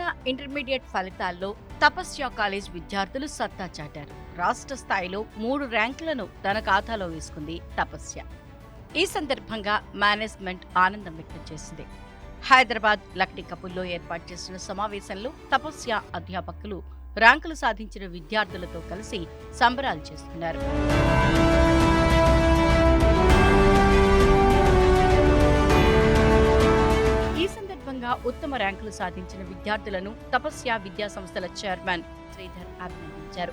Intermediate ఫలితాల్లో తపస్య college విద్యార్థులు సత్తా చాటారు. రాష్ట్ర స్థాయిలో మూడు ర్యాంకులను తన ఖాతాలో వేసుకుంది తపస్య. ఈ సందర్భంగా మేనేజ్మెంట్ ఆనందం వ్యక్తం చేసింది. హైదరాబాద్ లక్డీ కపుల్లో ఏర్పాటు చేసిన సమావేశంలో తపస్య అధ్యాపకులు ర్యాంకులు సాధించిన విద్యార్థులతో కలిసి సంబరాలు చేస్తున్నారు. ఉత్తమ ర్యాంకులు సాధించిన విద్యార్థులను తపస్య విద్యా సంస్థల చైర్మన్ శ్రీధర్ అభినందించారు.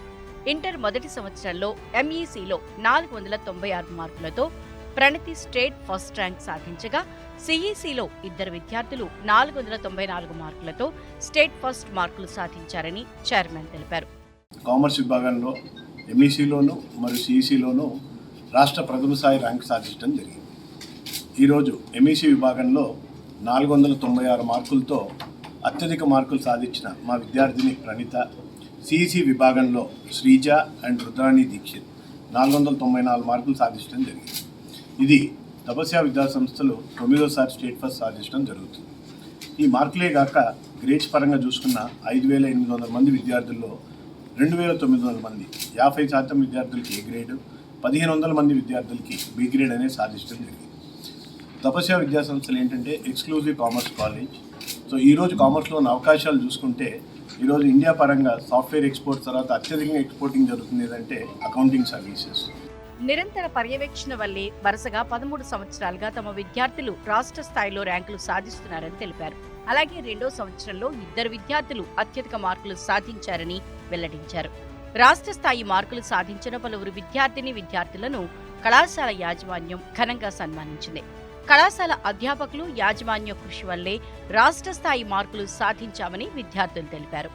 ఇంటర్ మొదటి సంవత్సరంలో ఎంఈసీలో నాలుగు వందల తొంభై ఆరు మార్కులతో ప్రణతి స్టేట్ ఫస్ట్ ర్యాంక్ సాధించగా సిఈసిలో ఇద్దరు విద్యార్థులు నాలుగు వందల తొంభై నాలుగు మార్కులతో స్టేట్ ఫస్ట్ మార్కులు సాధించారని చైర్మన్ తెలిపారు. కామర్స్ విభాగంలో ఎంఈసీలోను మరియు సిఈసిలోను రాష్ట్ర ప్రథమ స్థాయి ర్యాంక్ సాధించడం జరిగింది. ఈరోజు ఎంఈసీ విభాగంలో నాలుగు వందల తొంభై ఆరు మార్కులతో అత్యధిక మార్కులు సాధించిన మా విద్యార్థిని ప్రణిత సిఈసి విభాగంలో శ్రీజ అండ్ రుద్రాణి దీక్షిత్ నాలుగు వందల తొంభై నాలుగు మార్కులు సాధించడం జరిగింది. ఇది తపస్య విద్యా సంస్థలు తొమ్మిదోసారి స్టేట్ ఫస్ట్ సాధించడం జరుగుతుంది. ఈ మార్కులే కాక గ్రేడ్స్ పరంగా చూసుకున్న ఐదు వేల ఎనిమిది వందల మంది విద్యార్థుల్లో రెండు వేల తొమ్మిది వందల మంది యాభై శాతం విద్యార్థులకి ఏ గ్రేడ్ పదిహేను వందల మంది విద్యార్థులకి బి గ్రేడ్ అనేది సాధించడం జరిగింది. తపస్య విద్యా సంస్థలు ఏంటంటే ఎక్స్క్లూజివ్ కామర్స్ కాలేజ్ సో ఈరోజు కామర్స్లో ఉన్న అవకాశాలు చూసుకుంటే ఈరోజు ఇండియా పరంగా సాఫ్ట్వేర్ ఎక్స్పోర్ట్ తర్వాత అత్యధికంగా ఎక్స్పోర్టింగ్ జరుగుతుంది ఏదంటే అకౌంటింగ్ సర్వీసెస్. నిరంతర పర్యవేక్షణ వల్లే వరుసగా పదమూడు సంవత్సరాలుగా తమ విద్యార్థులు రాష్ట్ర స్థాయిలో ర్యాంకులు సాధిస్తున్నారని తెలిపారు. అలాగే రెండో సంవత్సరంలో ఇద్దరు విద్యార్థులు అత్యధిక మార్కులు సాధించారని వెల్లడించారు. రాష్ట్ర స్థాయి మార్కులు సాధించిన పలువురు విద్యార్థిని విద్యార్థులను కళాశాల యాజమాన్యం ఘనంగా సన్మానించింది. కళాశాల అధ్యాపకులు యాజమాన్య కృషి వల్లే రాష్ట్ర స్థాయి మార్కులు సాధించామని విద్యార్థులు తెలిపారు.